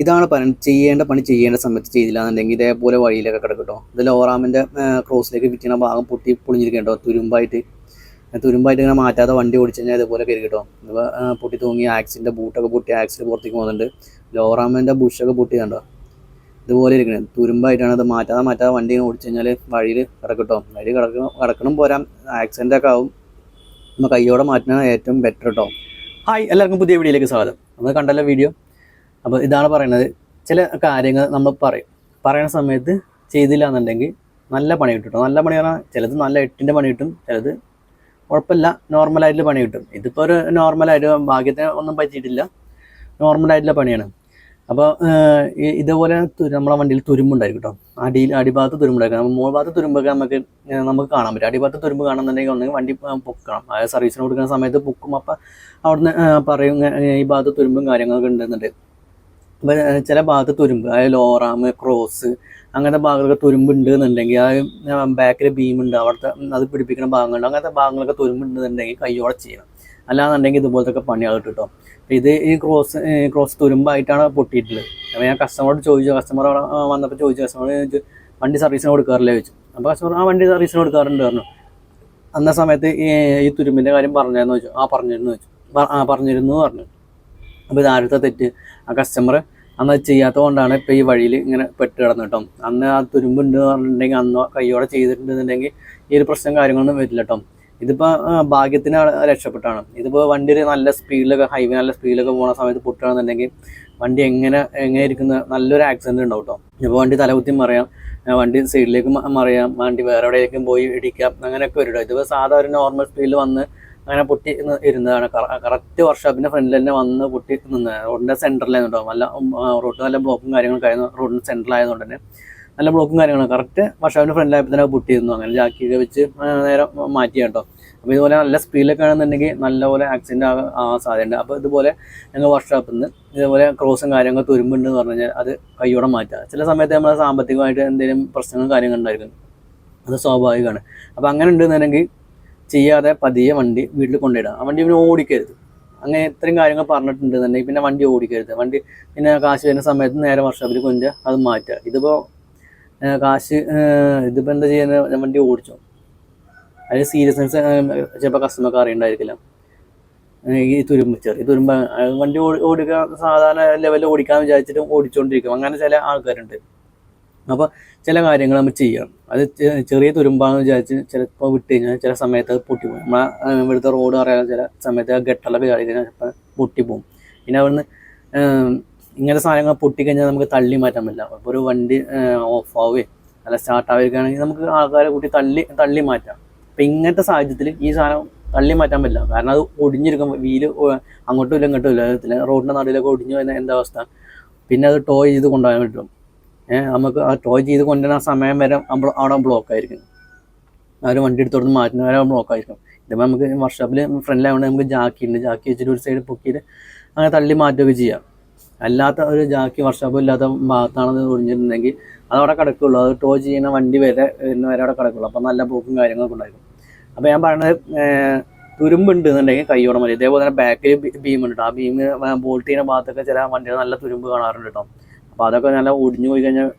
ഇതാണ് പണി ചെയ്യേണ്ട പണി ചെയ്യേണ്ട സമയത്ത് ചെയ്തില്ല എന്നുണ്ടെങ്കിൽ ഇതേപോലെ വഴിയിലൊക്കെ കിടക്കട്ടോ. കേട്ടോ ഇത് ലോറാമിന്റെ ക്രോസിലേക്ക് വിറ്റിന ഭാഗം പൊട്ടി പൊളിഞ്ഞിരിക്കട്ടോ തുരുമ്പായിട്ട്. തുരുമ്പായിട്ട് ഇങ്ങനെ മാറ്റാതെ വണ്ടി ഓടിച്ചു കഴിഞ്ഞാൽ ഇതുപോലെ കയറി കേട്ടോ. പൊട്ടി തൂങ്ങി ആക്സിന്റെ ബൂട്ടൊക്കെ പൊട്ടി ആക്സിൽ പുറത്തേക്ക് പോകുന്നുണ്ട്. ലോറാമിന്റെ ബുഷൊക്കെ പൊട്ടി കണ്ടോ? ഇതുപോലെ ഇരിക്കണേ. തുരുമ്പായിട്ടാണ് അത് മാറ്റാതെ മാറ്റാതെ വണ്ടി ഓടിച്ചു കഴിഞ്ഞാൽ വഴിയിൽ കിടക്കട്ടോ. വഴി കിടക്കണം കിടക്കണം പോരാ ആക്സിഡന്റ് ഒക്കെ ആവും. നമ്മൾ കയ്യോടെ മാറ്റുന്നതാണ് ഏറ്റവും ബെറ്റർ കേട്ടോ ഹായ് എല്ലാവർക്കും പുതിയ വീഡിയോയിലേക്ക് സ്വാഗതം. നമ്മൾ കണ്ടല്ലോ വീഡിയോ അപ്പോൾ ഇതാണ് പറയുന്നത്. ചില കാര്യങ്ങൾ നമ്മൾ പറയും. പറയുന്ന സമയത്ത് ചെയ്തില്ല എന്നുണ്ടെങ്കിൽ നല്ല പണി കിട്ടും നല്ല പണി പറഞ്ഞാൽ ചിലത് നല്ല എട്ടിന്റെ പണി കിട്ടും ചിലത് കുഴപ്പമില്ല നോർമലായിട്ടുള്ള പണി കിട്ടും. ഇതിപ്പോൾ ഒരു നോർമലായിട്ട് ഭാഗ്യത്തിന് ഒന്നും പറ്റിയിട്ടില്ല. നോർമലായിട്ടുള്ള പണിയാണ്. അപ്പോൾ ഇതുപോലെ നമ്മളെ വണ്ടിയിൽ തുരുമ്പുണ്ടായിരിക്കും കേട്ടോ അടിയിൽ അടിഭാഗത്ത് തുരുമ്പുണ്ടായിരിക്കും. നമ്മൾ മുകൾ ഭാഗത്ത് തുരുമ്പൊക്കെ നമുക്ക് നമുക്ക് കാണാൻ പറ്റും. അടിഭാഗത്ത് തുരുമ്പ് കാണുന്നുണ്ടെങ്കിൽ ഒന്നെങ്കിൽ വണ്ടി പൊക്കണം. അതായത് സർവീസിന് കൊടുക്കുന്ന സമയത്ത് പൊക്കും. അപ്പം അവിടുന്ന് പറയും ഈ ഭാഗത്ത് തുരുമ്പും കാര്യങ്ങളൊക്കെ ഉണ്ടെന്നുണ്ട്. ചില ഭാഗത്ത് തുരുമ്പ് അതായത് ലോറാം ക്രോസ് അങ്ങനത്തെ ഭാഗങ്ങളൊക്കെ തുരുമ്പുണ്ട് എന്നുണ്ടെങ്കിൽ ആ ബാക്കിൽ ബീമുണ്ട് അവിടുത്തെ അത് പിടിപ്പിക്കുന്ന ഭാഗങ്ങളുണ്ട് അങ്ങനത്തെ ഭാഗങ്ങളൊക്കെ തുരുമ്പുണ്ട് എന്നുണ്ടെങ്കിൽ കയ്യോടെ ചെയ്യണം. അല്ലാന്നുണ്ടെങ്കിൽ ഇതുപോലത്തെ പണി കേട്ടോ. ഇത് ഈ ക്രോസ് ക്രോസ് തുരുമ്പായിട്ടാണ് പൊട്ടിയിട്ടുള്ളത്. അപ്പോൾ ഞാൻ കസ്റ്റമറോട് ചോദിച്ചു കസ്റ്റമർ വന്നപ്പോൾ ചോദിച്ചു കസ്റ്റമർ വണ്ടി സർവീസിന് കൊടുക്കാറില്ലേ? ചോദിച്ചു. അപ്പോൾ കസ്റ്റമർ ആ വണ്ടി സർവീസിന് കൊടുക്കാറുണ്ട് പറഞ്ഞു. അന്ന സമയത്ത് ഈ ഈ തുരുമ്പിന്റെ കാര്യം പറഞ്ഞായിരുന്നു ചോദിച്ചു. ആ പറഞ്ഞിരുന്നു ചോദിച്ചു. ആ പറഞ്ഞിരുന്നു പറഞ്ഞു. അപ്പോൾ ഇത് ആദ്യത്തെ തെറ്റ്. ആ കസ്റ്റമർ അന്ന് അത് ചെയ്യാത്തത് കൊണ്ടാണ് ഇപ്പോൾ ഈ വഴിയിൽ ഇങ്ങനെ പെട്ട് കിടന്നു കേട്ടോ. അന്ന് ആ തുരുമ്പുണ്ട് എന്ന് പറഞ്ഞിട്ടുണ്ടെങ്കിൽ അന്ന് കയ്യോടെ ചെയ്തിട്ടുണ്ടെന്നുണ്ടെങ്കിൽ ഈ ഒരു പ്രശ്നം കാര്യങ്ങളൊന്നും വരില്ല കേട്ടോ. ഇതിപ്പോൾ ഭാഗ്യത്തിന് രക്ഷപ്പെട്ടാണ്. ഇതിപ്പോൾ വണ്ടി ഒരു നല്ല സ്പീഡിലൊക്കെ ഹൈവേ നല്ല സ്പീഡിലൊക്കെ പോകുന്ന സമയത്ത് പൊട്ടുകയാണെന്നുണ്ടെങ്കിൽ വണ്ടി എങ്ങനെ എങ്ങനെ ഇരിക്കുന്ന നല്ലൊരു ആക്സിഡന്റ് ഉണ്ടാവും കേട്ടോ. ഇപ്പോൾ വണ്ടി തലകുത്തി മറിയാം വണ്ടി സൈഡിലേക്ക് മറിയാം വണ്ടി വേറെ എവിടെയൊക്കെ പോയി ഇടിക്കാം അങ്ങനെയൊക്കെ വരും കേട്ടോ. ഇതിപ്പോൾ സാധാരണ നോർമൽ സ്പീഡിൽ വന്ന് അങ്ങനെ പൊട്ടി ഇരുന്നതാണ്. കറക്റ്റ് വർക്ക്ഷോപ്പിന്റെ ഫ്രണ്ടിൽ തന്നെ വന്ന് പൊട്ടി നിന്ന് റോഡിന്റെ സെന്ററിലായിരുന്നു നല്ല റോഡ് നല്ല ബ്ലോക്കും കാര്യങ്ങളൊക്കെ ആയിരുന്നു. റോഡിന്റെ സെന്ററിലായതുകൊണ്ട് തന്നെ. നല്ല ബ്ലോക്കും കാര്യങ്ങളാണ് കറക്റ്റ് വർക്ക്ഷോപ്പിന്റെ ഫ്രണ്ടിലായപ്പോൾ തന്നെ പൊട്ടിയിരുന്നു അങ്ങനെ ജാക്കിയൊക്കെ വെച്ച് നേരെ മാറ്റി കേട്ടോ അപ്പോൾ ഇതുപോലെ നല്ല സ്പീഡിലൊക്കെ ആണെന്നുണ്ടെങ്കിൽ നല്ലപോലെ ആക്സിഡന്റ് ആകാൻ സാധ്യതയുണ്ട്. അപ്പോൾ ഇതുപോലെ ഞങ്ങൾ വർക്ക്ഷോപ്പിൽ നിന്ന് ഇതുപോലെ ക്രോസും കാര്യങ്ങളൊക്കെ തുരുമ്പുണ്ട് എന്ന് പറഞ്ഞു കഴിഞ്ഞാൽ അത് കൈയോടെ മാറ്റുക ചില സമയത്ത് നമ്മൾ സാമ്പത്തികമായിട്ട് എന്തെങ്കിലും പ്രശ്നങ്ങളും കാര്യങ്ങളും ഉണ്ടായിരിക്കും. അത് സ്വാഭാവികമാണ്. അപ്പോൾ അങ്ങനെ ഉണ്ടെന്നുണ്ടെങ്കിൽ ചെയ്യാതെ പതിയെ വണ്ടി വീട്ടിൽ കൊണ്ടിടുക ആ വണ്ടി പിന്നെ ഓടിക്കരുത്. അങ്ങനെ ഇത്രയും കാര്യങ്ങൾ പറഞ്ഞിട്ടുണ്ട് തന്നെ പിന്നെ വണ്ടി ഓടിക്കരുത്. വണ്ടി പിന്നെ കാശ് വരുന്ന സമയത്ത് നേരെ വർഷോപ്പിൽ കൊണ്ട് അത് മാറ്റുക. ഇതിപ്പോൾ കാശ് ഇതിപ്പോൾ എന്താ ചെയ്യുന്നത്? വണ്ടി ഓടിച്ചോ? അതിൽ സീരിയസ്നെസ് ചിലപ്പോൾ കസ്റ്റമർക്ക് അറിയണ്ടായിരിക്കില്ല. ഈ തുരുമ്പിച്ചർ ഈ തുരുമ്പ വണ്ടി ഓടി- ഓടിക്കാൻ സാധാരണ ലെവലിൽ ഓടിക്കാൻ വിചാരിച്ചിട്ട് ഓടിച്ചുകൊണ്ടിരിക്കും അങ്ങനെ ചില ആൾക്കാരുണ്ട്. അപ്പോൾ ചില കാര്യങ്ങൾ നമ്മൾ ചെയ്യണം. അത് ചെറിയ തുരുമ്പാന്ന് വിചാരിച്ച് ചിലപ്പോൾ വിട്ട് കഴിഞ്ഞാൽ ചില സമയത്ത് അത് പൊട്ടിപ്പോകും. നമ്മളെ ഇവിടുത്തെ റോഡ് അറിയാൻ ചില സമയത്ത് ആ ഗട്ടറിലൊക്കെ ചാടി കഴിഞ്ഞാൽ ചിലപ്പോൾ പൊട്ടിപ്പോകും. പിന്നെ അവിടുന്ന് ഇങ്ങനത്തെ സാധനങ്ങൾ പൊട്ടിക്കഴിഞ്ഞാൽ നമുക്ക് തള്ളി മാറ്റാൻ പറ്റില്ല. അപ്പോൾ ഒരു വണ്ടി ഓഫ് ആവുകയും അല്ല സ്റ്റാർട്ട് ആവുകയാണെങ്കിൽ നമുക്ക് ആൾക്കാരെ കൂട്ടി തള്ളി തള്ളി മാറ്റാം. അപ്പം ഇങ്ങനത്തെ സാഹചര്യത്തിൽ ഈ സാധനം തള്ളി മാറ്റാൻ പറ്റില്ല. കാരണം അത് ഒടിഞ്ഞിരിക്കും. വീൽ അങ്ങോട്ടും ഇല്ല ഇങ്ങോട്ടും ഇല്ല. റോഡിന്റെ നടുവിലൊക്കെ ഒടിഞ്ഞു എന്താ അവസ്ഥ? പിന്നെ അത് ടോ ചെയ്ത് കൊണ്ടുപോകാൻ പറ്റും. നമുക്ക് ആ ടോ ചെയ്ത് കൊണ്ടുവരുന്ന ആ സമയം വരെ അവിടെ ബ്ലോക്ക് ആയിരിക്കും ഒരു വണ്ടി എടുത്തോട്ട് മാറ്റുന്ന വരെ ബ്ലോക്ക് ആയിരിക്കും ഇതിപ്പോൾ നമുക്ക് വർഷോപ്പിൽ ഫ്രണ്ടിലായതുകൊണ്ട് നമുക്ക് ജാക്കി ഉണ്ട്. ജാക്കി വെച്ചിട്ട് ഒരു സൈഡ് പൊക്കിയിട്ട് അങ്ങനെ തള്ളി മാറ്റുകയൊക്കെ ചെയ്യാം. അല്ലാത്ത ഒരു ജാക്കി വർഷോപ്പ് ഇല്ലാത്ത ഭാഗത്താണെന്ന് ഒഴിഞ്ഞിട്ടുണ്ടെങ്കിൽ അതവിടെ കിടക്കുള്ളൂ. അത് ടോ ചെയ്യുന്ന വണ്ടി വരെ വരുന്ന വരെ അവിടെ കിടക്കുള്ളൂ. അപ്പം നല്ല പോക്കും കാര്യങ്ങളൊക്കെ ഉണ്ടായിരിക്കും. അപ്പോൾ ഞാൻ പറയുന്നത് തുരുമ്പുണ്ട് എന്നുണ്ടെങ്കിൽ കൈയോടെ മതി. ഇതേപോലെ തന്നെ ബാക്കിൽ ബീമുണ്ട് ആ ബീം ബോൾട്ട് ചെയ്യുന്ന ഭാഗത്തൊക്കെ ചില വണ്ടികൾ നല്ല തുരുമ്പ് കാണാറുണ്ട് കേട്ടോ അപ്പോൾ അതൊക്കെ നല്ല ഒടിഞ്ഞു പോയി കഴിഞ്ഞാൽ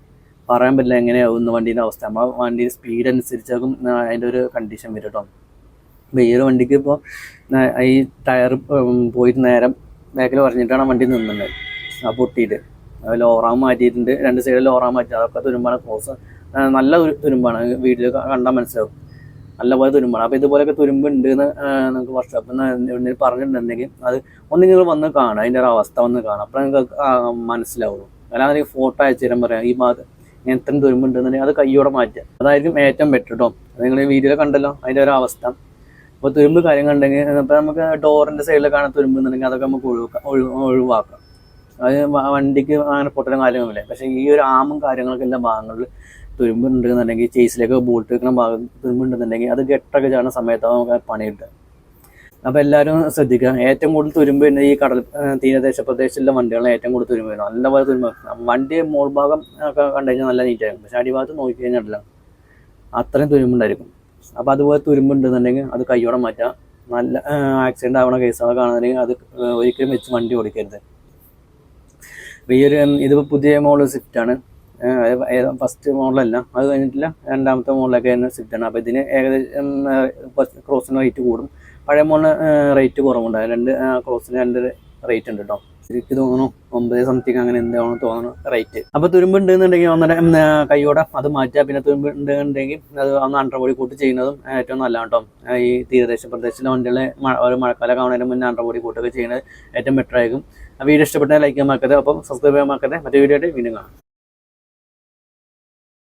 പറയാൻ പറ്റില്ല എങ്ങനെയാവും ഇന്ന് വണ്ടീന്റെ അവസ്ഥ. നമ്മൾ വണ്ടിയുടെ സ്പീഡ് അനുസരിച്ചാകും അതിന്റെ ഒരു കണ്ടീഷൻ വരും കേട്ടോ അപ്പോൾ ഈ ഒരു വണ്ടിക്ക് ഇപ്പോൾ ഈ ടയർ പോയിട്ട് നേരം ബാക്കിൽ പറഞ്ഞിട്ടാണ് വണ്ടി നിന്നുണ്ട് ആ പൊട്ടിയിട്ട്. ലോറാം മാറ്റിയിട്ടുണ്ട്. രണ്ട് സൈഡിൽ ലോറാം മാറ്റി. അതൊക്കെ തുരുമ്പാണ്. ക്രോസ് നല്ല തുരു- തുരുമ്പാണ്. വീട്ടിൽ കണ്ടാൽ മനസ്സിലാവും. നല്ലപോലെ തുരുമ്പാണ്. അപ്പോൾ ഇതുപോലെയൊക്കെ തുരുമ്പ് ഉണ്ട് എന്ന് നിങ്ങൾക്ക് നിന്ന് പറഞ്ഞിട്ടുണ്ടെങ്കിൽ അത് നിങ്ങൾ വന്ന് കാണാം. അതിന്റെ ഒരു അവസ്ഥ വന്ന് കാണാം. അപ്പോൾ നിങ്ങൾക്ക് മനസ്സിലാവുള്ളൂ. അല്ലാതെ ഫോട്ടോ അയച്ചു തരാൻ പറയാം. ഈ ഭാഗത്ത് ഞാൻ ഇത്രയും തുരുമ്പുണ്ടെന്നുണ്ടെങ്കിൽ അത് കയ്യോടെ മാറ്റുക അതായിരിക്കും ഏറ്റവും ബെറ്റർ കേട്ടോ നിങ്ങൾ ഈ വീഡിയോയിൽ കണ്ടല്ലോ അതിന്റെ ഒരു അവസ്ഥ. അപ്പോൾ തുരുമ്പ് കാര്യം കണ്ടെങ്കിൽ ഇപ്പോൾ നമുക്ക് ഡോറിന്റെ സൈഡിൽ കാണാൻ തുരുമ്പ് എന്നുണ്ടെങ്കിൽ അതൊക്കെ നമുക്ക് ഒഴിവാക്കാം ഒഴി- ഒഴിവാക്കാം. അത് വണ്ടിക്ക് അങ്ങനെ പൊട്ടലും കാര്യങ്ങളില്ല പക്ഷേ ഈ ഒരു ആമും കാര്യങ്ങളൊക്കെ എല്ലാ ഭാഗങ്ങളിൽ തുരുമ്പുണ്ടെന്നുണ്ടെങ്കിൽ ചേസിലേക്ക് ബോൾട്ട് വെക്കുന്ന ഭാഗം തുരുമ്പുണ്ടെന്നുണ്ടെങ്കിൽ അത് ഗെട്ടൊക്കെ ചെയ്യുന്ന സമയത്താണ് നമുക്ക് പണി അപ്പോൾ എല്ലാവരും ശ്രദ്ധിക്കുക. ഏറ്റവും കൂടുതൽ തുരുമ്പ് വരുന്നത് ഈ കടൽ തീരദേശ പ്രദേശത്തുള്ള വണ്ടികളാണ് ഏറ്റവും കൂടുതൽ തുരുമ്പ് വരുന്നത്. നല്ലപോലെ തുരുമ്പ് വണ്ടി മോൾ ഭാഗം ഒക്കെ കണ്ടു കഴിഞ്ഞാൽ നല്ല നീറ്റായിരിക്കും പക്ഷേ അടിഭാഗത്ത് നോക്കി കഴിഞ്ഞാൽ അത്രയും തുരുമ്പുണ്ടായിരിക്കും. അപ്പോൾ അതുപോലെ തുരുമ്പുണ്ടെന്നുണ്ടെങ്കിൽ അത് കൈയോടെ മാറ്റുക നല്ല ആക്സിഡന്റ് ആവണ കേസുകളൊക്കെ കാണുന്നുണ്ടെങ്കിൽ അത് ഒരിക്കലും വെച്ച് വണ്ടി ഓടിക്കരുത്. ഈ ഒരു ഇതിപ്പോൾ പുതിയ മോഡൽ ആണ്. ഫസ്റ്റ് മോഡലല്ല അത് കഴിഞ്ഞിട്ടില്ല. രണ്ടാമത്തെ മോഡലൊക്കെ തന്നെ ആണ്. അപ്പോൾ ഇതിന് ഏകദേശം ക്രോസിന് റേറ്റ് കൂടും. പഴയ മോണ് റേറ്റ് കുറവുണ്ട്. രണ്ട് ക്ലോസിന് രണ്ട് റേറ്റ് ഉണ്ട് കേട്ടോ എനിക്ക് തോന്നുന്നു ഒമ്പത് സംതിങ് അങ്ങനെ എന്താണെന്ന് തോന്നുന്നു റേറ്റ് അപ്പോൾ തുരുമ്പ് ഉണ്ടെന്നുണ്ടെങ്കിൽ ഒന്നര കൈയോടെ അത് മാറ്റുക പിന്നെ തുരുമ്പ് ഉണ്ടെന്നുണ്ടെങ്കിൽ അത് ഒന്ന് അണ്ടർബോഡി കൂട്ട് ചെയ്യുന്നതും ഏറ്റവും നല്ലതാണ് കേട്ടോ ഈ തീരദേശ പ്രദേശത്തിലെ വണ്ടികളെ ഒരു മഴക്കാലം കാണുന്നതിന് മുന്നേ അണ്ടർബോഡി കൂട്ടൊക്കെ ചെയ്യുന്നത് ഏറ്റവും ബെറ്റർ ആയിരിക്കും. വീഡിയോ ഇഷ്ടപ്പെട്ടാൽ ലൈക്ക് ചെയ്യാൻ മറക്കരുത് അപ്പം സബ്സ്ക്രൈബ് ചെയ്യാൻ മറക്കരുത്. മറ്റേ വീഡിയോ ആയിട്ട് വീണ്ടും കാണാം.